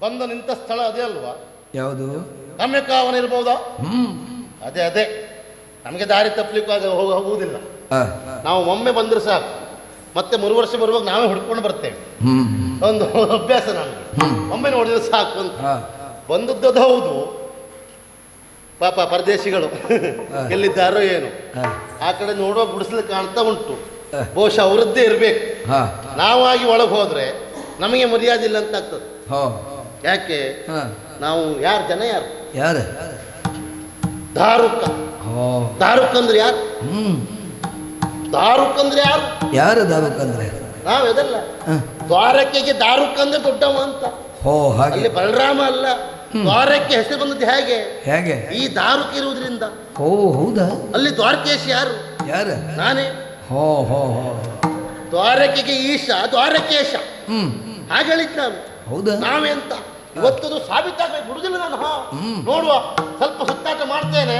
ಬಂದ ನಿಂತ ಸ್ಥಳ ಅದೇ ಅಲ್ವಾ? ಯಾವುದು? ಕಮ್ಯಕಾವನ ಇರ್ಬೋದಾ ಹ್ಮ್. ಅದೇ ಅದೇ. ನಮಗೆ ದಾರಿ ತಪ್ಪಲಿಕ್ಕೂ ಹೋಗ ಹೋಗುವುದಿಲ್ಲ. ನಾವು ಒಮ್ಮೆ ಬಂದ್ರೆ ಸಾಕು. ಮತ್ತೆ ಮೂರು ವರ್ಷ ಬರುವಾಗ ನಾವೇ ಹುಡ್ಕೊಂಡು ಬರ್ತೇವೆ. ಒಂದು ಅಭ್ಯಾಸ ನಮಗೆ. ಒಮ್ಮೆ ನೋಡಿದ್ರೆ ಸಾಕು ಅಂತ. ಬಂದದ್ದು ಹೌದು. ಪಾಪ ಪರದೇಶಿಗಳು. ಎಲ್ಲಿದ್ದಾರೋ ಏನು. ಆ, ಕಡೆ ನೋಡುವ ಗುಡಿಸಲು ಕಾಣ್ತಾ ಉಂಟು. ಬಹುಶಃ ಅವರದ್ದೇ ಇರಬೇಕು. ನಾವಾಗಿ ಒಳಗೆ ಹೋದ್ರೆ ನಮಗೆ ಮರ್ಯಾದಿಲ್ಲ ಅಂತ ಆಗ್ತದೆ. ಯಾಕೆ? ಹಾ. ನಾವು ಯಾರು ಜನ ಯಾರು? ಯಾರು? ದಾರುಕ. ಹೋ. ದಾರುಕ್ ಅಂದ್ರೆ ಯಾರು? ಹ್ಮ್. ದಾರುಕ್ ಅಂದ್ರೆ ಯಾರು? ಯಾರು ದಾರುಕ್ ಅಂದ್ರೆ? ಹ. ದ್ವಾರಕೆಗೆ ದಾರುಕ್ ಅಂದ್ರೆ ದೊಡ್ಡವ ಅಂತ. ಹೋ ಹಾಗೆ. ಅಲ್ಲಿ ಬಲರಾಮ ಅಲ್ಲ. ದ್ವಾರಕ್ಕೆ ಹೆಸರು ಬಂದದ್ದು ಹೇಗೆ? ಹೇಗೆ? ಈ ದಾರುಕ್ ಇರುವುದರಿಂದ. ಓ ಹೌದಾ? ಅಲ್ಲಿ ದ್ವಾರಕೇಶ್ ಯಾರು? ಯಾರು? ನಾನೇ. ಹೋ ಹೋ ಹೋ. ದ್ವಾರಕೆಗೆ ಈಶ ದ್ವಾರಕೇಶ. ಹ್ಮ್. ಹಾಗೆ ಹೇಳಿದ್ ನಾನು. ಹೌದಾ? ನಾವೇ ಅಂತ. ಇವತ್ತದು ಸಾಬೀತಾಗಬೇಕು ಬಿಡುದಿಲ್ಲ ನಾನು ನೋಡುವ ಸ್ವಲ್ಪ ಸುತ್ತಾಟ ಮಾಡ್ತೇನೆ.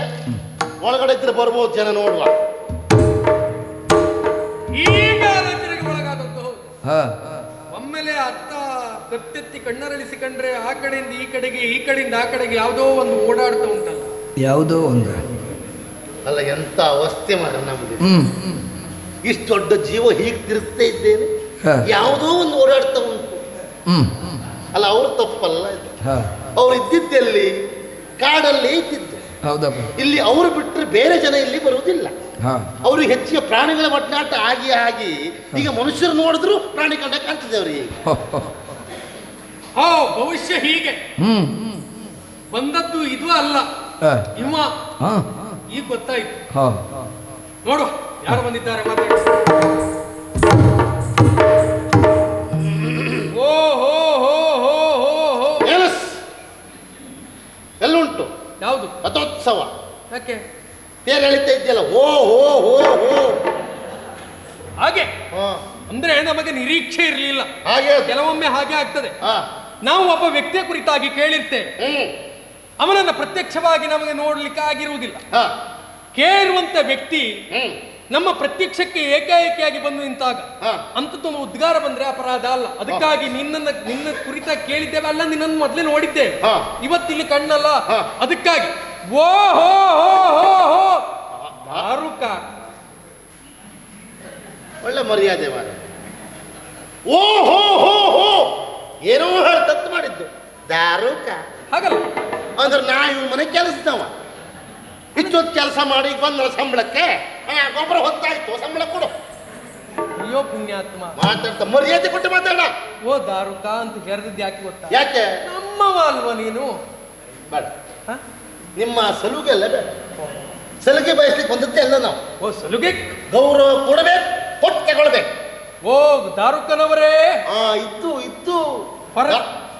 ಒಳಗಡೆ ಇದ್ರೆ ಬರ್ಬೋದು ಜನ ನೋಡುವ. ಈಗ ರಚನೆಗೆ ಒಳಗಾದದ್ದು ಒಮ್ಮೆಲೆ ಅತ್ತ ಕತ್ತೆತ್ತಿ ಕಣ್ಣರಳಿಸಿಕೊಂಡ್ರೆ ಆ ಕಡೆಯಿಂದ ಈ ಕಡೆಗೆ ಈ ಕಡೆಯಿಂದ ಆ ಕಡೆಗೆ ಯಾವುದೋ ಒಂದು ಓಡಾಡ್ತಾ ಉಂಟಲ್ಲ. ಯಾವುದೋ ಒಂದು. ಅಲ್ಲ ಎಂತ ಅವಸ್ಥೆ ಮಾಡ ನಮ್ದು ಹ್ಮ್. ಇಷ್ಟು ದೊಡ್ಡ ಜೀವ ಹೀಗೆ ತಿರುಗ್ತಾ ಇದ್ದೇನೆ. ಯಾವುದೋ ಒಂದು ಓಡಾಡ್ತಾ ಉಂಟು. ಹ್ಮ್. ಅಲ್ಲ ಅವ್ರು ತಪ್ಪಲ್ಲ ಇದು. ಅವ್ರು ಇದ್ದಿದ್ದೆಲ್ಲಿ? ಕಾಡಲ್ಲಿ ಇದ್ದಿದ್ದು. ಹೌದಪ್ಪ. ಇಲ್ಲಿ ಅವರು ಬಿಟ್ಟರೆ ಬೇರೆ ಜನ ಇಲ್ಲಿ ಬರುವುದಿಲ್ಲ. ಅವರು ಹೆಚ್ಚಿನ ಹೆಚ್ಚಿಗೆ ಪ್ರಾಣಿಗಳ ಒಟ್ಟಾಟ ಆಗಿ ಆಗಿ ಈಗ ಮನುಷ್ಯರು ನೋಡಿದ್ರು ಪ್ರಾಣಿ ಕಂಡ ಕಾಣ್ತದೆ ಅವ್ರಿಗೆ ಭವಿಷ್ಯ ಹೀಗೆ. ಹ್ಮ್. ಬಂದದ್ದು ಇದು ಅಲ್ಲ. ಇವ. ಹಾ. ಈಗ ಗೊತ್ತಾಯ್ತು. ಹಾ. ನೋಡು ಯಾರು ಬಂದಿದ್ದಾರೆ ಮಾತಾಡಿ. ಯಾವುದು ರಥೋತ್ಸವ. ಯಾಕೆ? ತೇರು ಎಳಿತಾ ಇದೆಯಲ್ಲ ಓ ಹೋ ಹೋ ಹೋ. ಹಾಗೆ. ಅಂದ್ರೆ ನಮಗೆ ನಿರೀಕ್ಷೆ ಇರಲಿಲ್ಲ. ಹಾಗೆ ಕೆಲವೊಮ್ಮೆ ಹಾಗೆ ಆಗ್ತದೆ. ನಾವು ಒಬ್ಬ ವ್ಯಕ್ತಿಯ ಕುರಿತಾಗಿ ಕೇಳಿರ್ತೇವೆ. ಅವನನ್ನು ಪ್ರತ್ಯಕ್ಷವಾಗಿ ನಮಗೆ ನೋಡ್ಲಿಕ್ಕೆ ಆಗಿರುವುದಿಲ್ಲ. ಕೇಳುವಂತ ಕೇಳಿರುವಂತ ವ್ಯಕ್ತಿ ನಮ್ಮ ಪ್ರತ್ಯಕ್ಷಕ್ಕೆ ಏಕಾಏಕಿಯಾಗಿ ಬಂದು ನಿಂತಾಗ ಹಾ. ಅಂತದ್ದೊಂದು ಉದ್ಗಾರ ಬಂದ್ರೆ ಅಪರಾಧ ಅಲ್ಲ. ಅದಕ್ಕಾಗಿ ನಿನ್ನನ್ನ ನಿನ್ನ ಕುರಿತ ಕೇಳಿದ್ದೇವೆ ಅಲ್ಲ ನಿನ್ನನ್ನು ಮೊದಲೇ ನೋಡಿದ್ದೇವೆ. ಹಾ. ಇವತ್ತಿಲ್ಲಿ ಕಣ್ಣಲ್ಲ. ಹಾ. ಅದಕ್ಕಾಗಿ ಓ ಹೋ ಹೋ ಹೋ ಹೋ ದಾರುಕ ಒಳ್ಳೆ ಮರ್ಯಾದೆ ಮಾರ ಓ ಹೋ ಹೋ ಹೋ ಏನೋ ಹೇಳಿ ತತ್ತು ಮಾಡಿದ್ದು ದಾರುಕ ಹಾಗಲ್ಲ. ಅಂದ್ರೆ ನಾ ಇವ್ ಮನೆ ಕೆಲಸದವ. ಇಷ್ಟೊತ್ತು ಕೆಲಸ ಮಾಡಿ ಬಂದ್ರ ಸಂಬಳಕ್ಕೆ? ಗೊಬ್ಬರ ಹೊತ್ತಾಯ್ತು ಸಂಬಳ ಕೊಡು. ಅಯ್ಯೋ ಪುಣ್ಯಾತ್ಮ. ಮಾತಾಡ್ತ ಮರ್ಯಾದೆ ಕೊಟ್ಟು ಮಾತಾಡ. ಓ ದಾರುಕ ಅಂತ ಹೆರೆದಿದ್ದು ಯಾಕೆ ಗೊತ್ತಾ? ಯಾಕೆ? ನಮ್ಮವ ಅಲ್ವಾ ನೀನು? ಬೇಡ. ನಿಮ್ಮ ನಿಮ್ಮ ಸಲುಗೆಲ್ಲ ಬೇಡ. ಸಲುಗೆ ಬಯಸ್ಲಿಕ್ಕೆ ಬಂದದ್ದೇ ಅಲ್ಲ ನಾವು. ಓ ಸಲುಗೆ? ಗೌರವ ಕೊಡಬೇಕು ಕೊಟ್ಟು ತಗೊಳ್ಬೇಕು. ಓ ದಾರುಕನವರೇ. ಹಾ ಇತ್ತು ಇತ್ತು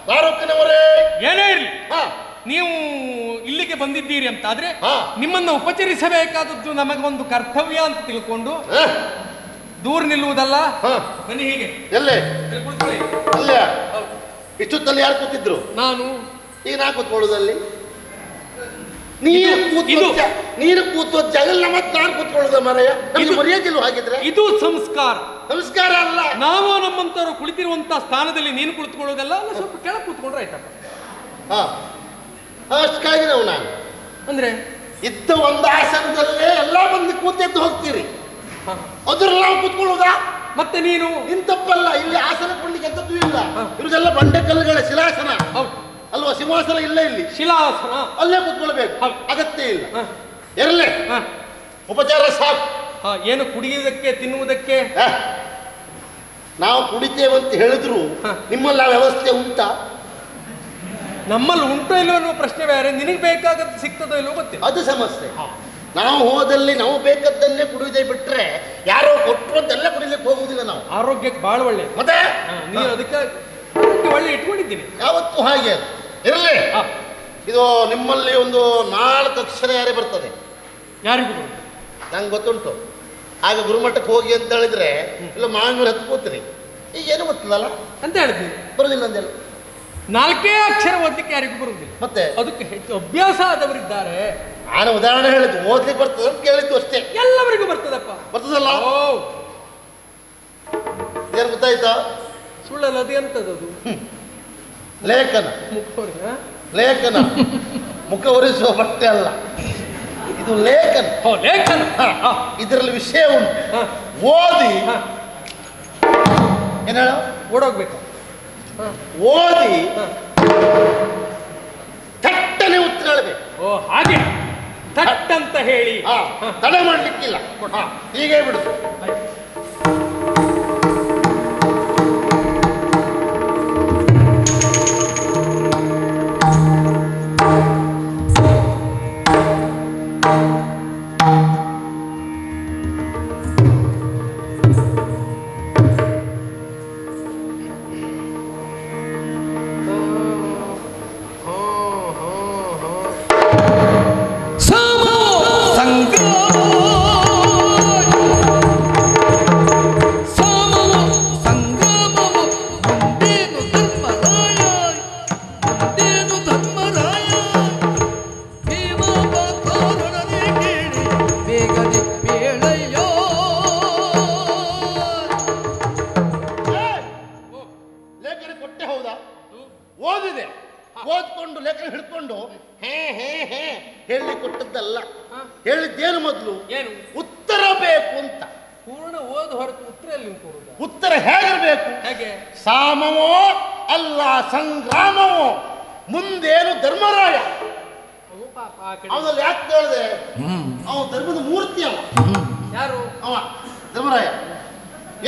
ದಾರುಕನವರೇ. ಏನೇ ಇರ್ಲಿ. ಹಾ. ನೀವು ಇಲ್ಲಿಗೆ ಬಂದಿದ್ದೀರಿ ಅಂತ ಆದ್ರೆ ಹಾ. ನಿಮ್ಮನ್ನ ಉಪಚರಿಸಬೇಕಾದದ್ದು ನಮಗೊಂದು ಕರ್ತವ್ಯ ಅಂತ ತಿಳ್ಕೊಂಡು ಹಾ, ದೂರ ನಿಲ್ಲುವುದಲ್ಲ? ಹಾ. ಬನ್ನಿ ಹೀಗೆ. ಎಲ್ಲೇ? ಇಲ್ಲಿ ಕುಳಿತುಕೊಳ್ಳಿ. ಅಲ್ಲ? ಇಷ್ಟೊತ್ತಲ್ಲಿ ಯಾರು ಕೂತಿದ್ರು? ನಾನು. ಈಗ ನಾ ಕೂತ್ಕೊಳ್ಳೋದಲ್ಲಿ? ನೀರು ಇದು- ಕೂತು ಇದು- ನೀರು ಕೂತು ಜಗಲ್ ಮತ್ತೆ ನಾನು ಕೂತ್ಕೊಳ್ಳೋದ ಮರಯ್ಯ ನಮ್ಗೆ ಇದು- ಮರ್ಯಾದಿಲ್ವ ಹಾಗಿದ್ರೆ. ಇದು ಸಂಸ್ಕಾರ. ನಮಸ್ಕಾರ ಅಲ್ಲ. ನಾವು ನಮ್ಮಂತವರು ಕುಳಿತಿರುವಂತಹ ಸ್ಥಾನದಲ್ಲಿ ನೀನು ಕುಳಿತುಕೊಳ್ಳೋದಲ್ಲ? ಅಲ್ಲ ಸ್ವಲ್ಪ ಕೆಳಗೆ ಕೂತ್ಕೊಂಡ್ರೆ ಆಯ್ತಪ್ಪ. ಹಾ. ಅಷ್ಟು ನಾವು ನಾನು ಅಂದ್ರೆ? ಇದ್ದ ಒಂದು ಆಸನದಲ್ಲೇ ಎಲ್ಲ ಬಂದು ಕೂತೆದ್ದು ಹೋಗ್ತೀರಿ. ಅದ್ರಲ್ಲಿ ನಾವು ಕೂತ್ಕೊಳ್ಳೋದಾ? ಮತ್ತೆ ನೀನು? ಇಂತಪ್ಪಲ್ಲ ತಪ್ಪಲ್ಲ ಇಲ್ಲಿ ಆಸನ ಕೊಡ್ಲಿಕ್ಕೆ ಎಂತದ್ದು ಇಲ್ಲ. ಇರುದೆಲ್ಲ ಬಂಡೆ ಕಲ್ಲುಗಳ ಶಿಲಾಸನ. ಅಲ್ವಾ ಸಿಂಹಾಸನ ಇಲ್ಲ ಇಲ್ಲಿ. ಶಿಲಾಸನ? ಅಲ್ಲೇ ಕೂತ್ಕೊಳ್ಬೇಕು. ಅಗತ್ಯ ಇಲ್ಲ. ಇರಲಿ. ಉಪಚಾರ ಸಾಕು. ಹ, ಏನು ಕುಡಿಯುವುದಕ್ಕೆ ತಿನ್ನುವುದಕ್ಕೆ. ನಾವು ಕುಡಿತೇವೆ ಅಂತ ಹೇಳಿದ್ರು ನಿಮ್ಮಲ್ಲ ನಿಮ್ಮಲ್ಲಿ ಆ ವ್ಯವಸ್ಥೆ ಉಂಟಾ? ನಮ್ಮಲ್ಲಿ ಉಂಟೋ ಇಲ್ಲೋ ಅನ್ನೋ ಪ್ರಶ್ನೆ ಬೇರೆ. ನಿನಗೆ ಬೇಕಾಗದ್ದು ಸಿಗ್ತದೋ ಇಲ್ಲೋ ಗೊತ್ತಿಲ್ಲ. ಅದು ಸಮಸ್ಯೆ. ನಾವು ಹೋದಲ್ಲಿ ನಾವು ಬೇಕಾದ್ದನ್ನೇ ಕುಡಿಯೋದೇ ಬಿಟ್ರೆ ಯಾರೋ ಕೊಟ್ಟರು ಅಂತೆಲ್ಲ ಕುಡಿಲಿಕ್ಕೆ ಹೋಗುವುದಿಲ್ಲ ನಾವು. ಆರೋಗ್ಯಕ್ಕೆ ಭಾಳ ಒಳ್ಳೆ ಮತ್ತೆ? ನೀವು ನೀನು ಅದಕ್ಕೆ ಒಳ್ಳೆ ಇಟ್ಕೊಂಡಿದ್ದೀನಿ. ಯಾವತ್ತು ಹಾಗೆ ಇರಲಿ. ಇದು ನಿಮ್ಮಲ್ಲಿ ಒಂದು ನಾಲ್ಕು ಅಕ್ಷರ ಯಾರೇ ಬರ್ತದೆ. ಯಾರಿಗೂ. ನಂಗೆ ಗೊತ್ತುಂಟು. ಆಗ ಗುರುಮಠಕ್ಕೆ ಹೋಗಿ ಅಂತ ಹೇಳಿದ್ರೆ ಇಲ್ಲ ಕೂತ್ರಿ ಈಗ ಏನು ಗೊತ್ತಿಲ್ಲಲ್ಲ? ಅಂತ ಹೇಳ್ತೀನಿ ಬರೋದಿಲ್ಲ ಅಂದೆಲ್ಲ ನಾಲ್ಕೇ ಅಕ್ಷರ ಓದ್ಲಿಕ್ಕೆ ಯಾರಿಗೂ ಬರುವುದಿಲ್ಲ. ಮತ್ತೆ? ಅದಕ್ಕೆ ಹೆಚ್ಚು ಅಭ್ಯಾಸ ಆದವರಿದ್ದಾರೆ. ನಾನು ಉದಾಹರಣೆ ಹೇಳಿದ್ದು ಓದ್ಲಿಕ್ಕೆ ಬರ್ತದೆ ಅಂತ ಕೇಳಿದ್ದು ಅಷ್ಟೇ. ಎಲ್ಲವರಿಗೂ ಬರ್ತದಪ್ಪ. ಬರ್ತದಲ್ಲ? ಓ. ಏನು ಗೊತ್ತಾಯ್ತಾ? ಸುಳ್ಳಲ್ಲ ಅದು ಎಂತದದು ಲೇಖನ. ಲೇಖನ. ಮುಖ ಒರೆಸುವ ಬಟ್ಟೆ ಅಲ್ಲ. ಇದು ಲೇಖನ. ಲೇಖನ. ಇದರಲ್ಲಿ ವಿಷಯ ಉಂಟು. ಓದಿ. ಏನೇಳ ಓಡೋಗ್ಬೇಕು. ಓದಿ. ಥಟ್ಟನೆ ಉತ್ತರ ಹೇಳಬೇಕು ಓ ಹಾಗೆ. ಥಟ್ ಅಂತ ಹೇಳಿ. ತಡ ಮಾಡ್ಲಿಕ್ಕಿಲ್ಲ. ಹೀಗೆ ಬಿಡುದು ಲೇಖನ ಹಿಡ್ಕೊಂಡು ಹೇ ಹೇ ಹೇ ಹೇಳಿ ಕೊಟ್ಟದ್ದಲ್ಲ. ಹೇಳಿದ್ದೇನು ಮೊದಲು? ಏನು? ಉತ್ತರ ಬೇಕು ಅಂತ. ಪೂರ್ಣ ಓದು ಹೊರತು ಉತ್ತರ ಎಲ್ಲಿ ಕೊಡೋದು ಉತ್ತರ ಹೇಗಿರ್ಬೇಕು? ಹೇಗೆ? ಸಾಮವೋ ಅಲ್ಲ ಸಂಗ್ರಾಮವೋ? ಮುಂದೇನು ಧರ್ಮರಾಯ? ಅವು ಪಾಪ ಆ ಕಡೆ. ಅವನಲ್ಲಿ ಯಾಕೆ ಕೇಳಿದೆ? ಅವ ಧರ್ಮದ ಮೂರ್ತಿ ಅವ. ಯಾರು? ಅವ ಧರ್ಮರಾಯ.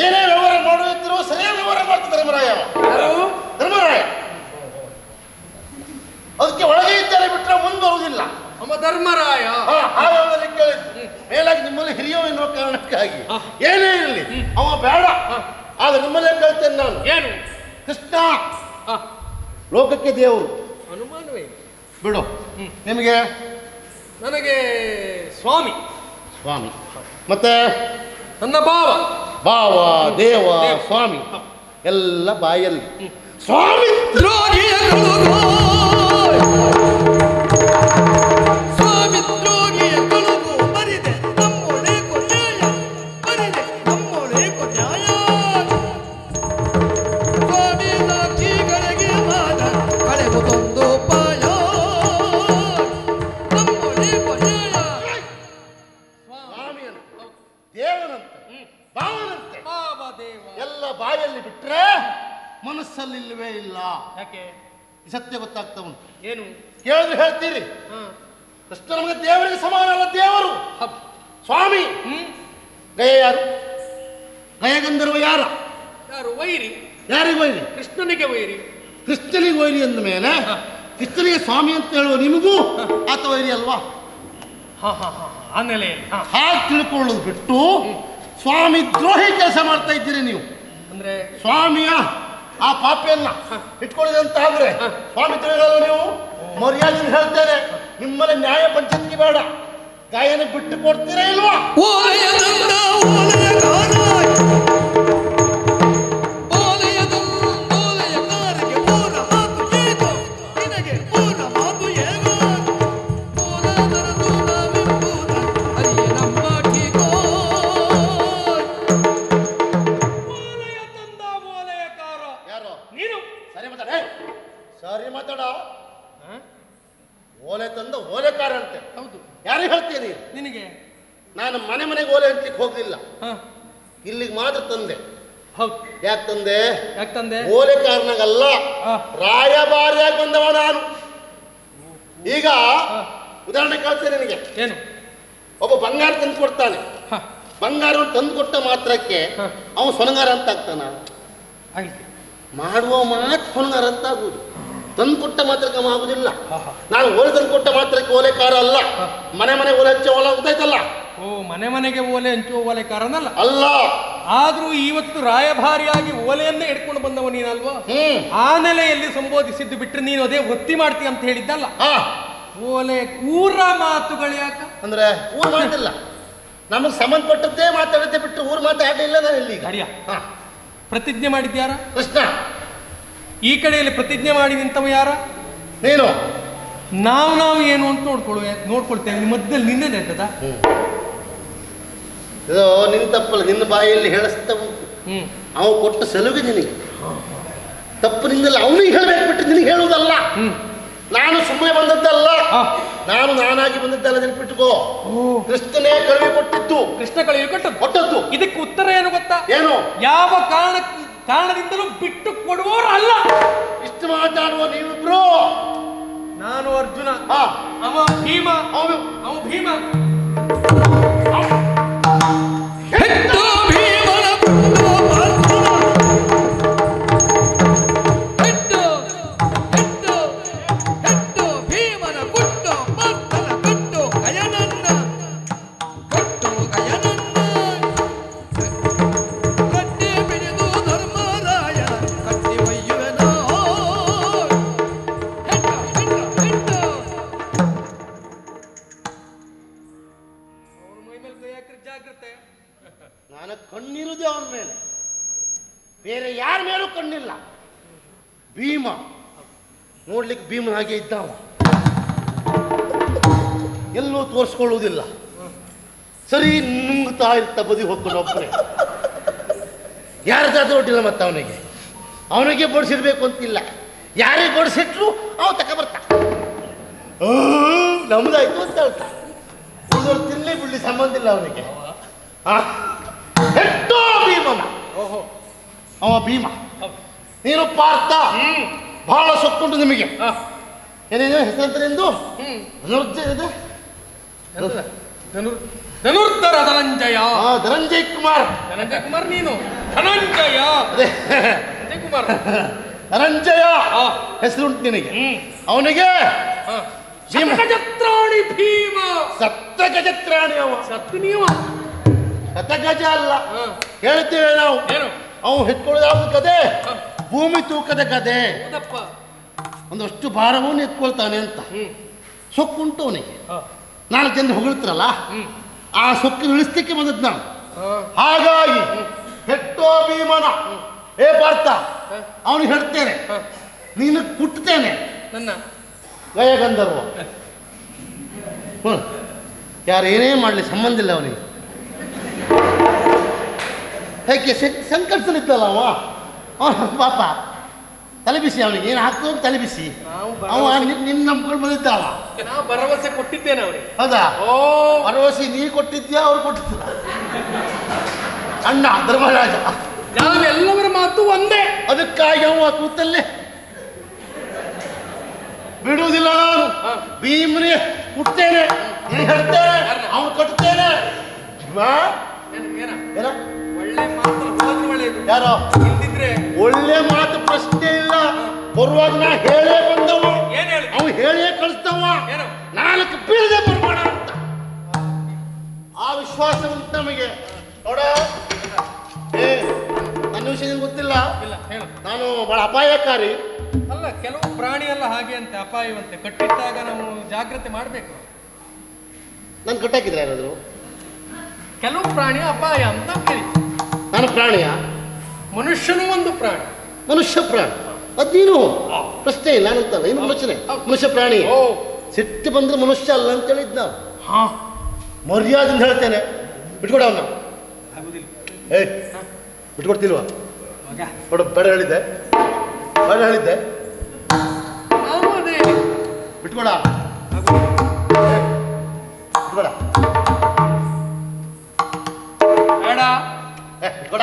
ಏನೇ ವ್ಯವಹಾರ ಮಾಡುತ್ತಿರೋ ಸರಿಯಾದ ವ್ಯವಹಾರ ಮಾಡ್ತಾರೆ ಧರ್ಮರಾಯ ಅವ. ಯಾರು? ಧರ್ಮರಾಯ. ಅದಕ್ಕೆ ಒಳಗೆ ಇದ್ದಾರೆ ಬಿಟ್ಟರೆ ಮುಂದುವರೆದಿಲ್ಲ ಅಮ್ಮ ಧರ್ಮರಾಯ. ಕೇಳಿದ್ದು ಮೇಲಾಗಿ ನಿಮ್ಮಲ್ಲಿ ಹಿರಿಯೋ ಎನ್ನುವ ಕಾರಣಕ್ಕಾಗಿ. ಏನೇ ಇರಲಿ ಅವ ಬೇಡ. ಆದ್ರೆ ನಿಮ್ಮಲ್ಲೇ ಕೇಳ್ತೇನೆ ನಾನು. ಏನು? ಕೃಷ್ಣ. ಲೋಕಕ್ಕೆ ದೇವರು. ಅನುಮಾನವೇ ಬಿಡು. ನಿಮಗೆ? ನನಗೆ ಸ್ವಾಮಿ. ಸ್ವಾಮಿ. ಮತ್ತೆ? ನನ್ನ ಭಾವ. ಭಾವ ದೇವ. ಸ್ವಾಮಿ. ಎಲ್ಲ ಬಾಯಲ್ಲಿ. ಸ್ವಾಮಿ! ಸ್ವಾಮಿ ಮನಸ್ಸಲ್ಲಿ ಇಲ್ಲವೇ ಇಲ್ಲ. ಯಾಕೆ? ಸತ್ಯ ಗೊತ್ತಾಗ್ತಾ ಉಂಟು. ಏನು? ಕೇಳಿದ್ರೆ ಹೇಳ್ತೀರಿ. ಕೃಷ್ಣ ನಮಗೆ ದೇವರಿಗೆ ಸಮಾನ ಅಲ್ಲ ದೇವರು. ಸ್ವಾಮಿ. ಹ್ಮ್. ಗಯ ಯಾರು? ಗಯಗಂಧರ್ವ ಯಾರ? ಯಾರು? ವೈರಿ. ಯಾರಿಗೆ ವೈರಿ? ಕೃಷ್ಣನಿಗೆ ವೈರಿ. ಕೃಷ್ಣನಿಗೆ ವೈರಿ ಅಂದ ಮೇಲೆ ಕೃಷ್ಣನಿಗೆ ಸ್ವಾಮಿ ಅಂತ ಹೇಳುವ ನಿಮಗೂ ಆತ ವೈರಿ ಅಲ್ವಾ? ಆಮೇಲೆ ಹ ಹ ಆ ನೆಲೆಯಲ್ಲಿ ಹ. ಹಾಗೆ ತಿಳ್ಕೊಳ್ಳೋದು ಬಿಟ್ಟು ಸ್ವಾಮಿ ದ್ರೋಹಿ ಕೆಲಸ ಮಾಡ್ತಾ ಇದ್ದೀರಿ ನೀವು. ಅಂದ್ರೆ ಸ್ವಾಮಿಯ ಆ ಪಾಪಿಯನ್ನ ಇಟ್ಕೊಳ್ಳಿ ಅಂತ ಆದ್ರೆ ನೀವು ಮರ್ಯಾದೆ ಹೇಳ್ತೇನೆ, ನಿಮ್ಮಲ್ಲಿ ನ್ಯಾಯ ಪಂಚಾಯತ್ಗೆ ಬೇಡ. ಗಾಯನ ಬಿಟ್ಟು ಕೊಡ್ತೀರಾ ಇಲ್ವಾ? ಮಾತ್ರ ತಂದೆ. ಹೌದು. ಯಾಕೆ ತಂದೆ? ಯಾಕೆ ತಂದೆ? ಓಲೆ ಕಾರಣಗಲ್ಲ. ರಾಯಭಾರಿಯಾಗಿ ಬಂದವ ನಾನು. ಈಗ ಉದಾಹರಣೆ ಕೇಳ್ತೇನೆ ನಿನಗೆ. ಏನು? ಒಬ್ಬ ಬಂಗಾರ ತಂದು ಕೊಡ್ತಾನೆ. ಬಂಗಾರ ಬಂಗಾರವನ್ನು ತಂದು ಕೊಟ್ಟ ಮಾತ್ರಕ್ಕೆ. ಅವನು ಸೊಣಗಾರ ಅಂತ ಆಗ್ತಾನ? ಮಾಡುವ ಮಾತು ಸೊನಗಾರ ಅಂತ ಆಗುವುದು. ತಂದು ಕೊಟ್ಟ ಮಾತ್ರಕ್ಕೆ ಆಗುದಿಲ್ಲ ನಾನು ಓಲೆ ತಂದು ಕೊಟ್ಟ ಮಾತ್ರಕ್ಕೆ ಓಲೆಕಾರ ಅಲ್ಲ. ಮನೆ ಮನೆ ಓಲೆ ಹಚ್ಚ ಓಲೆ ಗೊತ್ತಾಯ್ತಲ್ಲ ಓ ಮನೆ ಮನೆಗೆ ಓಲೆ ಹಂಚುವ ಓಲೆಕಾರನಲ್ಲ ಅಲ್ಲ. ಆದ್ರೂ ಇವತ್ತು ರಾಯಭಾರಿಯಾಗಿ ಓಲೆಯನ್ನೇ ಇಟ್ಕೊಂಡು ಬಂದವ ನೀನಲ್ವಾ? ಆ ನೆಲೆಯಲ್ಲಿ ಸಂಬೋಧಿಸಿದ್ದು ಬಿಟ್ಟರೆ ನೀನು ಅದೇ ವೃತ್ತಿ ಮಾಡ್ತೀಯ ಅಂತ ಹೇಳಿದ್ದಲ್ಲ? ಓಲೆ ಊರ ಮಾತುಗಳು ಯಾಕ? ಅಂದ್ರೆ ಊರ್ ಮಾತಿಲ್ಲ. ನಮಗೆ ಸಂಬಂಧಪಟ್ಟದ್ದೇ ಮಾತಾಡುತ್ತೆ ಬಿಟ್ಟು ಊರ್ ಮಾತಾಡಲಿಲ್ಲ ನಾನು ಇಲ್ಲಿ ಹಾ. ಪ್ರತಿಜ್ಞೆ ಮಾಡಿದ್ಯಾರ ಕೃಷ್ಣ. ಈ ಕಡೆಯಲ್ಲಿ ಪ್ರತಿಜ್ಞೆ ಮಾಡಿ ನಿಂತವ ಯಾರ? ನೀನು. ನಾವು ನಾವು ಏನು ಅಂತ ನೋಡ್ಕೊಳ್ಳುವೆ ನೋಡ್ಕೊಳ್ತೇವೆ. ಮಧ್ಯದಲ್ಲಿ ನಿನ್ನೆ ನೆಟ್ಟದ ಇದು ನಿನ್ನ ತಪ್ಪಲ್ಲ ನಿನ್ನ ಬಾಯಲ್ಲಿ ಹೇಳಿಸ್ತಾ ಉಂಟು. ಅವ ಕೊಟ್ಟ ಸಲುಗೆ ನಿನಗೆ. ತಪ್ಪು ನಿಂದಲ್ಲ ಅವನಿಗೆ ಹೇಳಬೇಕು ಬಿಟ್ಟು ನಿನಗೆ ಹೇಳುವುದಲ್ಲ. ನಾನು ಸುಮ್ಮನೆ ಬಂದದ್ದಲ್ಲ. ನಾನು ನಾನಾಗಿ ಬಂದದ್ದಲ್ಲ ನೆನಪಿಟ್ಟುಕೋ ಕೃಷ್ಣನೇ ಕಳುವಿ ಕೊಟ್ಟಿದ್ದು. ಕೃಷ್ಣ ಕಳುವೆ ಕೊಟ್ಟದ್ದು? ಕೊಟ್ಟದ್ದು. ಇದಕ್ಕೆ ಉತ್ತರ ಏನು ಗೊತ್ತಾ? ಏನು? ಯಾವ ಕಾರಣ ಕಾರಣದಿಂದಲೂ ಬಿಟ್ಟು ಕೊಡುವವರು ಅಲ್ಲ. ಇಷ್ಟು ಮಾತಾಡುವ ನೀವಿಬ್ರು. ನಾನು ಅರ್ಜುನ. ಹಾ. ಅವ ಭೀಮ. ಅವನು ನಾನು ಕಣ್ಣಿರುದೇ ಅವನ ಮೇಲೆ. ಬೇರೆ ಯಾರ ಮೇಲೂ ಕಣ್ಣಿಲ್ಲ. ಭೀಮ. ನೋಡ್ಲಿಕ್ಕೆ ಭೀಮನ ಹಾಗೆ ಇದ್ದಾವ. ಎಲ್ಲೂ ತೋರಿಸ್ಕೊಳ್ಳುವುದಿಲ್ಲ. ಸರಿ ನುಂಗ್ತಾ ಇರ್ತ ಬದಿ ಹೋಗ್ಕೊಂಡು ಒಬ್ಬನೇ ಯಾರ್ದಾದ್ರೂ ಒಟ್ಟಿಲ್ಲ ಮತ್ತೆ ಅವನಿಗೆ? ಅವನಿಗೆ ಬಡಿಸಿರ್ಬೇಕು ಅಂತಿಲ್ಲ. ಯಾರೇ ಬಡಿಸಿಟ್ರು ಅವ ತಕ ಬರ್ತಾ. ನಮ್ದಾಯ್ತು ಅಂತ ಹೇಳ್ತಾ. ತಿನ್ಲಿ ಬಿಡ್ಲಿ ಸಂಬಂಧ ಇಲ್ಲ ಅವನಿಗೆ. ಹೆಟ್ಟೋ ಭೀಮನ. ಓಹೋ. ಅವ ಭೀಮ. ನೀನು ಪಾರ್ಥ. ಬಹಳ ಸೊಕ್ಕುಂಟು ನಿಮಗೆ. ಆ, ಏನೇನು ಹೆಸರಂತರೆಂದು ಹ್ಮ್. ಧನುರ್ಜಯ ಇದು? ಎಂತದ? ಧನುರ್ ಧನುರ್ಧರ ಧನಂಜಯ. ಆ, ಧನಂಜಯ್ ಕುಮಾರ್. ಧನಂಜಯ ಕುಮಾರ್ ನೀನು. ಧನಂಜಯ. ಅದೇ. ಧನಂಜಯ ಕುಮಾರ್. ಧನಂಜಯ. ಹೆಸರುಂಟು ನಿನಗೆ. ಅವನಿಗೆ? ಸಪ್ತ ಭೀಮ. ಶತಗಜತ್ರಾಣಿ ಭೀಮ. ಸಪ್ತ ಗಜತ್ರಾಣಿ ಅವ. ಸತ್ತು ನೀವು. ಗಜ ಅಲ್ಲ. ಹೇಳ್ತೇವೆ ನಾವು. ಅವು ಹೆತ್ಕೊಳ್ಳೋದು ಯಾವ್ದು ಗದೆ ಭೂಮಿ ತೂಕದ ಕತೆ. ಒಂದಷ್ಟು ಭಾರವನ್ನು ಎತ್ಕೊಳ್ತಾನೆ ಅಂತ. ಸೊಕ್ಕುಂಟು ಅವನಿಗೆ. ನಾಲ್ಕು ಜನ ಹೊಗಳ್ತಾರಲ್ಲ? ಆ ಸೊಕ್ಕು ಇಳಿಸ್ಲಿಕ್ಕೆ ಬಂದದ್ದು ನಾನು. ಹಾಗಾಗಿ ಹೆಟ್ಟೋ ಭೀಮನ. ಏ ಪಾರ್ಥ ಅವನಿಗೆ ಹೇಳ್ತೇನೆ. ನೀನು ಕುಟ್ತೇನೆ. ನನ್ನ. ಗಯಗಂಧರ್ವ ಹ್ಞೂ ಯಾರು ಏನೇ ಮಾಡಲಿ ಸಂಬಂಧ ಇಲ್ಲ ಅವನಿಗೆ. ಹೇಗೆ ಸಂಕಟದಲ್ಲಿದ್ದಲ್ಲ ಅವ? ಪಾಪ. ತಲೆ ಬಿಸಿ ಅವನಿಗೆ. ಏನು ಹಾಕ್ತೋ? ತಲೆ ಬಿಸಿ ನಾವು ಅವ ನಿನ್ನ ನಂಬ್ಕೊಂಡು ಬಂದಿದ್ದಾಳ. ನಾವು ಭರವಸೆ ಕೊಟ್ಟಿದ್ದೇನೆ ಅವ್ರಿಗೆ ಹೌದಾ? ಓ. ಭರವಸೆ ನೀ ಕೊಟ್ಟಿದ್ಯಾ ಅವ್ರು ಕೊಟ್ಟಿದ್ದ ಅಣ್ಣ ಧರ್ಮರಾಜ. ನಾವೆಲ್ಲವರ ಮಾತು ಒಂದೇ. ಅದಕ್ಕಾಗಿ ಅವ ಕೂತಲ್ಲೇ. ಬಿಡುವುದಿಲ್ಲ ನಾನು. ಭೀಮ್ರಿ ಹುಟ್ಟೇನೆ ಹೇಳ್ತೇನೆ. ಅವನು ಕಟ್ತೇನೆ ಯಾರೋ? ಇಲ್ದಿದ್ರೆ ಒಳ್ಳೆ ಮಾತು ಪ್ರಶ್ನೆ ಇಲ್ಲ. ಬರುವಾಗ ನಾ ಹೇಳೇ ಬಂದವ ಏನ್ ಹೇಳಿ? ಅವ ಹೇಳೇ ಕಳಿಸ್ತವ ಏನು? ನಾಲ್ಕು ಬೀಳದೆ ಬರ್ಬೇಡ ಅಂತ. ಆ ವಿಶ್ವಾಸ ಉಂಟು ನಮಗೆ. ನೋಡ. ಏ ನನ್ನ ವಿಷಯ ನಿಂಗೆ ಗೊತ್ತಿಲ್ಲ. ಇಲ್ಲ ಹೇಳು. ನಾನು ಬಹಳ ಅಪಾಯಕಾರಿ. ಅಲ್ಲ ಕೆಲವು ಪ್ರಾಣಿ ಎಲ್ಲ ಹಾಗೆ ಅಂತೆ ಅಪಾಯವಂತೆ. ಕಟ್ಟಿಟ್ಟಾಗ ನಾವು ಜಾಗ್ರತೆ ಮಾಡಬೇಕು. ನಾನು ಕಟ್ಟಾಕಿದ್ರೆ ಯಾರಾದ್ರು? ಕೆಲವು ಪ್ರಾಣಿ ಅಪಾಯ ಅಂತ ಹೇಳಿ ನಾನು ಪ್ರಾಣಿಯ? ಮನುಷ್ಯನೂ ಒಂದು ಪ್ರಾಣಿ. ಮನುಷ್ಯ ಪ್ರಾಣಿ. ಅದೇನು ನೀನು. ಪ್ರಶ್ನೆ ಇಲ್ಲ ನಾನಂತಲ್ಲ ಏನು ಮನುಷ್ಯನೇ ಮನುಷ್ಯ ಪ್ರಾಣಿ. ಸಿಟ್ಟು ಬಂದ್ರೆ ಮನುಷ್ಯ ಅಲ್ಲ ಅಂತ ಹೇಳಿದ್ ನಾವು. ಹಾ. ಮರ್ಯಾದಿಂದ ಹೇಳ್ತೇನೆ. ಬಿಟ್ಕೊಡ ಅವನ. ಏ ಏಯ್ ಬಿಟ್ಕೊಡ್ತಿಲ್ವಾ? ನೋಡು ಬೇಡ ಹೇಳಿದ್ದೆ. ಬೇಡ ಹೇಳಿದ್ದೆ. ಬಿಟ್ಕೊಡ. ಬಿಟ್ಕೊಡ. ಬೇಡ. ಏ ಬಿಟ್ಕೊಡ.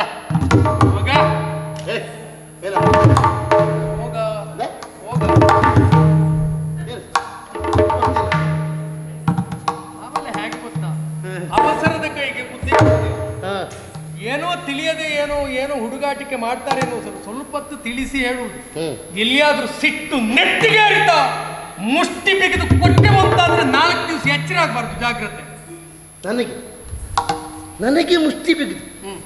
ಏನೋ ಏನೋ ಹುಡುಗಾಟಿಕೆ ಮಾಡ್ತಾರೆ ಅನ್ನೋ ಸ್ವಲ್ಪ ಹೊತ್ತು ತಿಳಿಸಿ ಹೇಳುವುದು. ಹ್ಮ್. ಎಲ್ಲಿಯಾದ್ರೂ ಸಿಟ್ಟು ನೆಟ್ಟಿಗೆ ಅರಿತ ಮುಷ್ಟಿ ಬಿಗಿದು ಕೊಟ್ಟೆ ಮುಂತಾದ್ರೆ ನಾಲ್ಕು ದಿವಸ ಎಚ್ಚರ ಆಗ್ಬಾರ್ದು ಜಾಗ್ರತೆ. ನನಗೆ ನನಗೆ ಮುಷ್ಟಿ ಬಿಗಿದು. ಹ್ಮ್.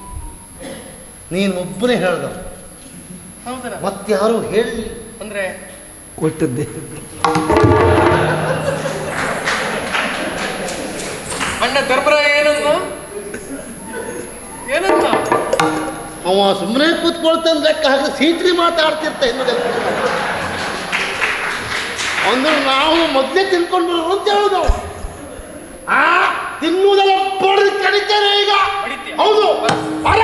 ನೀನು ಒಬ್ಬನೇ ಹೇಳ್ದ. ಹೌದಲ್ಲ? ಮತ್ತಾರು ಹೇಳಿ. ಅಂದ್ರೆ? ಕೊಟ್ಟದ್ದೇ. ಅಣ್ಣ ಧರ್ಮರಾಯ ಏನಂತ ಏನನ್ನ ಅವ ಸುಮ್ಮನೆ ಕೂತ್ಕೊಳ್ತಾನೆ ಲೆಕ್ಕ ಹಾಕಿ ಸೀಟ್ರಿ ಮಾತಾಡ್ತಿರ್ತ ಹಿಂದೆ ಅಂದ್ರೆ ನಾವು ಮೊದಲೇ ತಿನ್ಕೊಂಡು ಬರೋರು ಅಂತ ಹೇಳುದು. ಆ ತಿನ್ನುವುದೆಲ್ಲ ಬಡ್ದು ಕಡಿತೇನೆ ಈಗ. ಹೌದು. ಬರ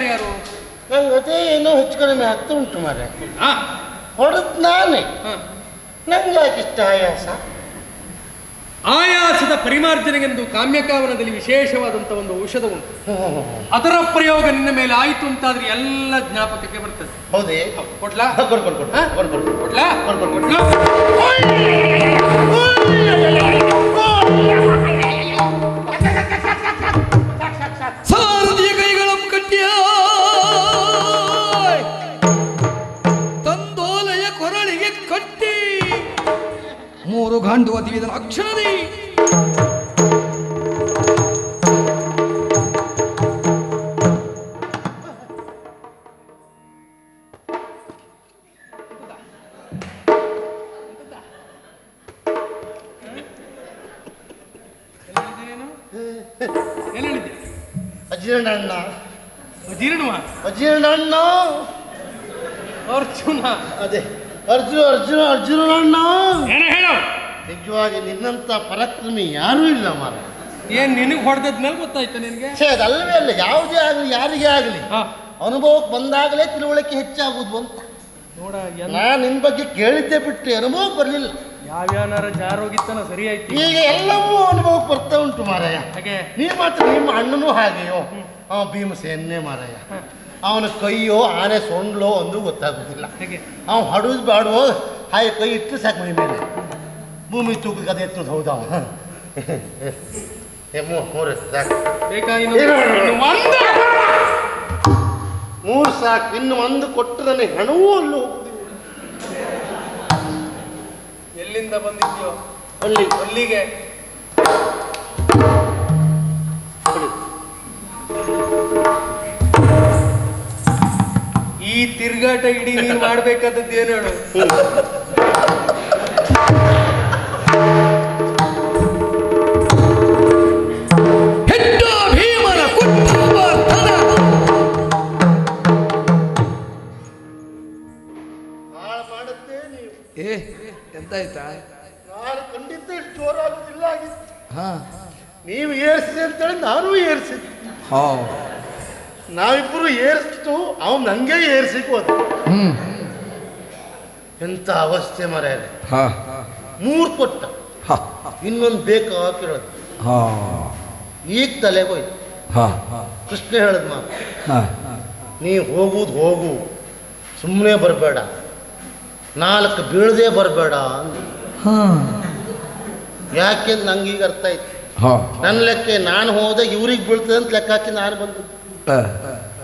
ಸುತ್ತು ನನ್ನ ಅದೇ ಏನೋ ಹೆಚ್ಚು ಕಡಿಮೆ ಆಗ್ತಾ ಉಂಟು ಮಾರೆ ಹಾ ಹೊಡೆದ್ ನಾನೇ. ಹಾ. ನಂಗೆ ಯಾಕೆ ಇಷ್ಟ ಆಯಾಸ? ಆಯಾಸದ ಪರಿಮಾರ್ಜನೆಗೆಂದು ಕಾಮ್ಯಕಾವನದಲ್ಲಿ ವಿಶೇಷವಾದಂಥ ಒಂದು ಔಷಧ ಉಂಟು. ಅದರ ಪ್ರಯೋಗ ನಿನ್ನ ಮೇಲೆ ಆಯಿತು ಅಂತಾದ್ರೆ ಎಲ್ಲ ಜ್ಞಾಪಕಕ್ಕೆ ಬರ್ತದೆ. ಹೌದೇ? ಕೊಡ್ಲಾ? ಕೊಡು ಕೊಡು ಕೊಡು. ಹಾ? ಕೊಡು ಕೊಡು ಕೊಡ್ಲಾ? ಕೊಡು ಕೊಡು ಕೊಡು. ಕೊಡ್ಲಾ? ಮೂರು ಗಾಂಡು ಅಕ್ಷರದೇ ಅಜೀರ್ಣಣ್ಣ. ಅಜೀರ್ಣ ಅಣ್ಣ ಜೀರ್ಣವ ಅಜೀರ್ಣ ಅಣ್ಣ ಅರ್ಜುನ. ಅದೇ. ಅರ್ಜುನ ಅರ್ಜುನ ಅರ್ಜುನ ಅಣ್ಣ ಏನ ಹೇಳು. ನಿಜವಾಗಿ ನಿನ್ನಂತ ಪರಾಕ್ರಮಿ ಯಾರೂ ಇಲ್ಲ ಮಾರ ಏನ್ ನಿನಗೆ ಹೊಡೆದದ್ಮೇಲೆ ಗೊತ್ತಾಯ್ತು ನಿನಗೆ? ಛೇ ಅದಲ್ಲವೇ ಅಲ್ಲ ಯಾವುದೇ ಆಗಲಿ ಯಾರಿಗೇ ಆಗಲಿ ಹಾ. ಅನುಭವಕ್ಕೆ ಬಂದಾಗಲೇ ತಿಳುವಳಿಕೆ ಹೆಚ್ಚಾಗುವುದು ಅಂತ. ನೋಡ ನಾ ನಾನು ನಿನ್ನ ಬಗ್ಗೆ ಕೇಳಿದ್ದೆ ಬಿಟ್ಟು ಅನುಭವಕ್ಕೆ ಬರಲಿಲ್ಲ. ಯಾವ್ಯಾನಾರ ಜಾರೋಗಿತ್ತನ ಸರಿ ಆಯ್ತು. ಈಗ ಎಲ್ಲವೂ ಅನುಭವಕ್ಕೆ ಬರ್ತಾ ಉಂಟು ಮಾರಾಯ ಹಾಗೆ? ನೀ ಮಾತ್ರ ನಿಮ್ಮ ಅಣ್ಣನೂ ಹಾಗೆಯೋ? ಅವ ಭೀಮಸೇನೇ ಮಾರಾಯ ಅವನ ಕೈಯೋ ಆನೆ ಸೊಂಡ್ಲೋ ಒಂದು ಗೊತ್ತಾಗುದಿಲ್ಲ. ಹಾಗೆ? ಅವ ಹಡುದು ಬಾಡುವ ಹಾಗೆ ಕೈ ಇಟ್ಟು ಸಾಕು ಮೈ ಮೇಲೆ. ಭೂಮಿ ತೂಕ ಕದೆ ಎತ್ತದ ಹೌದಾ ಮೂರ್ ಸಾಕು. ಇನ್ನು ಇನ್ನು ಒಂದು. ಮೂರು ಸಾಕು ಇನ್ನು ಒಂದು ಕೊಟ್ಟು ನನಗೆ ಹಣವೂ ಅಲ್ಲೂ ಎಲ್ಲಿಂದ ಬಂದಿದ್ಯೋ ಅಲ್ಲಿ ಅಲ್ಲಿಗೆ ಅಲ್ಲಿ. ಈ ತಿರ್ಗಾಟ ಇಡೀ ನೀನು ಮಾಡ್ಬೇಕಾದದ್ದು ಏನು ಹೇಳು ನಾವಿಬ್ಬರು ಏರಿಸ್ತು ಅವನು ನಂಗೆ ಏರಿಸಿಕ್ ಅದು. ಹ್ಮ್. ಎಂತ ಅವಸ್ಥೆ ಮರ ಹಾ. ಮೂರು ಕೊಟ್ಟ ಹಾ. ಇನ್ನೊಂದು ಬೇಕಾ ಕೇಳೋದು ಹಾ. ಈಗ ತಲೆ ಹೋಯ್ತು. ಹಾ. ಕೃಷ್ಣ ಹೇಳದ್ ಮಾತು. ಹಾ. ನೀ ಹೋಗುದು ಹೋಗು. ಸುಮ್ಮನೆ ಬರಬೇಡ. ನಾಲ್ಕು ಬೀಳದೆ ಬರಬೇಡ ಯಾಕೆಂದ್ರೆ ನಂಗೆ ಈಗ ಅರ್ಥ ಆಯ್ತು? ನನ್ನ ಲೆಕ್ಕ ನಾನು ಹೋದೆ ಇವ್ರಿಗೆ ಬೀಳ್ತದೆ ಅಂತ ಲೆಕ್ಕ ಹಾಕಿ ನಾನು ಬಂದು.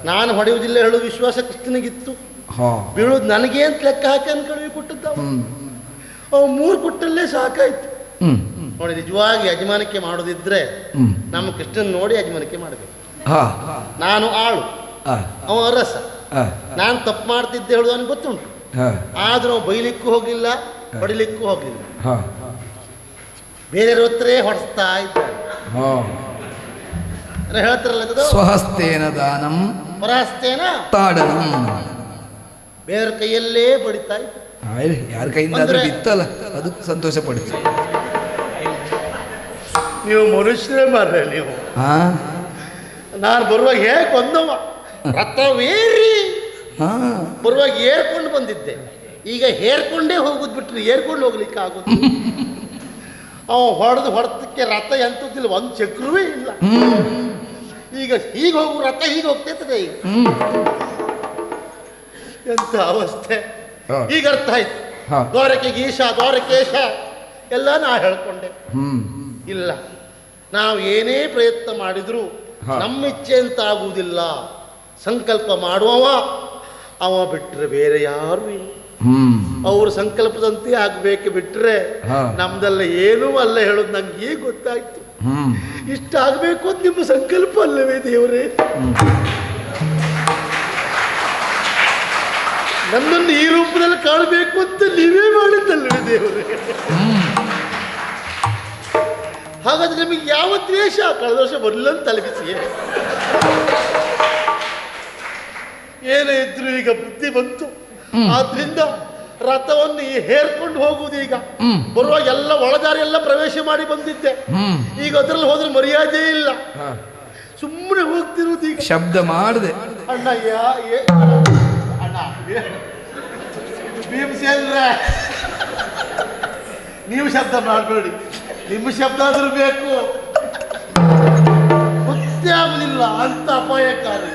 ನಾನು ಹೊಡೆಯುವುದಿಲ್ಲ ಹೇಳು ವಿಶ್ವಾಸ ಕೃಷ್ಣನಿಗಿತ್ತು. ಬೀಳೋದು ನನಗೆ ಅಂತ ಲೆಕ್ಕ ಹಾಕಿ ಅನ್ಕೊಳ್ಳಿ ಕೊಟ್ಟದ್ದ ಅವ. ಮೂರು ಕೊಟ್ಟಲ್ಲೇ ಸಾಕಾಯ್ತು. ನೋಡಿ ನಿಜವಾಗಿ ಯಜಮಾನಿಕೆ ಮಾಡೋದಿದ್ರೆ ನಮ್ಮ ಕೃಷ್ಣನ್ ನೋಡಿ ಯಜಮಾನಿಕೆ ಮಾಡಬೇಕು. ಹಾ. ನಾನು ಆಳು. ಅವ ಅರಸ. ನಾನು ತಪ್ಪು ಮಾಡ್ತಿದ್ದೆ ಹೇಳುದು ಅವನಿಗೆ ಗೊತ್ತುಂಟು. ಆದ್ರೂ ಅವ ಬೈಲಿಕ್ಕೂ ಹೋಗಿಲ್ಲ ಹೊಡಿಲಿಕ್ಕೂ ಹೋಗಿಲ್ಲ ಬೇರೆಯವ್ರ ಹತ್ರೇ ಹೊಡೆಸ್ತಾ ಇದ್ದಾನೆ ಏನೋ ಹೇಳ್ತಾರಲ್ಲ ಅದು ಸ್ವಹಸ್ತೇನ ದಾನಂ ಪರಹಸ್ತೇನ ತಾಡನಂ. ಬೇರೆ ಕೈಯಲ್ಲೇ ಬಡಿತಾ ಇದ್ದ. ಆಯ್ತು ಯಾರ ಕೈಯಿಂದ ಆದ್ರೆ ಬಿತ್ತಲ್ಲ ಅದು ಸಂತೋಷ ಪಡ್ತೀವಿ ನೀವು ಮನುಷ್ಯರೇ ಮಾರ್ರೆ ನೀವು. ಹಾ. ನಾನು ಬರುವಾಗ ಹೇಗೆ ಬಂದವ? ರಥವೇರಿ ಹಾ. ಬರುವಾಗ ಏರ್ಕೊಂಡು ಬಂದಿದ್ದೆ. ಈಗ ಹೇರ್ಕೊಂಡೇ ಹೋಗುದು ಬಿಟ್ರೆ ಏರ್ಕೊಂಡು ಹೋಗ್ಲಿಕ್ಕೆ ಆಗೋದು ಅವ ಹೊಡೆದು ಹೊಡೆದಕ್ಕೆ ರಥ ಎಂತದಿಲ್ಲ ಒಂದು ಚಕ್ರವೇ ಇಲ್ಲ. ಈಗ ಹೀಗೆ ಹೋಗು ರಥ ಹೀಗೆ ಹೋಗ್ತೈತದೆ ಈಗ. ಎಂತ ಅವಸ್ಥೆ. ಈಗ ಅರ್ಥ ಆಯ್ತು. ದ್ವಾರಕೆ ಗೀಶ ದ್ವಾರಕೇಶ ಎಲ್ಲ ನಾ ಹೇಳ್ಕೊಂಡೆ. ಇಲ್ಲ. ನಾವು ಏನೇ ಪ್ರಯತ್ನ ಮಾಡಿದ್ರು ನಮ್ಮ ಇಚ್ಛೆ ಅಂತ ಆಗುವುದಿಲ್ಲ ಸಂಕಲ್ಪ ಮಾಡುವವ ಅವ ಬಿಟ್ಟರೆ ಬೇರೆ ಯಾರು ಇಲ್ಲ. ಹ್ಮ್. ಅವ್ರ ಸಂಕಲ್ಪದಂತೆ ಆಗ್ಬೇಕು ಬಿಟ್ರೆ. ನಮ್ದೆಲ್ಲ ಏನೂ ಅಲ್ಲ ಹೇಳೋದು ನಂಗೆ ಈಗ ಗೊತ್ತಾಯ್ತು? ಇಷ್ಟಾಗಬೇಕು ಇಷ್ಟ ಆಗ್ಬೇಕು ಅಂತ ನಿಮ್ಮ ಸಂಕಲ್ಪ ಅಲ್ಲವೇ ದೇವರೇ? ನನ್ನನ್ನು ಈ ರೂಪದಲ್ಲಿ ಕಾಣಬೇಕು ಅಂತ ನೀವೇ ಮಾಡಿದ್ದಲ್ಲವೇ ದೇವರೇ? ಹಾಗಾದ್ರೆ ನಿಮಗೆ ಯಾವ ದ್ವೇಷ ಕಳೆದ ವರ್ಷ ಬರಲಿಲ್ಲ ತಲುಪಿಸಿ ಏನೇ ಇದ್ರು ಈಗ ಬುದ್ಧಿ ಬಂತು. ಆದ್ರಿಂದ ರಥವನ್ನು ಹೇರ್ಕೊಂಡು ಹೋಗುವುದು ಈಗ. ಬರುವ ಬರುವಾಗ ಎಲ್ಲ ಒಳದಾರಿ ಎಲ್ಲ ಪ್ರವೇಶ ಮಾಡಿ ಬಂದಿದ್ದೆ. ಈಗ ಅದ್ರಲ್ಲಿ ಹೋದ್ರೆ ಮರ್ಯಾದೆ ಇಲ್ಲ. ಸುಮ್ಮನೆ ಹೋಗ್ತಿರುವುದು ಈಗ. ಶಬ್ದ ಮಾಡಿದೆ. ಅಣ್ಣ ಯಾ ಏ- ಅಣ್ಣ ಏ- ಭೀಮಸೇನ್ರೆ ನೀವು ಶಬ್ದ ಮಾಡಬೇಡಿ. ನಿಮ್ಮ ಶಬ್ದ ಆದ್ರೂ ಬೇಕು. ಗೊತ್ತೇ ಆಗುದಿಲ್ಲ ಅಂತ ಅಪಾಯಕಾರಿ.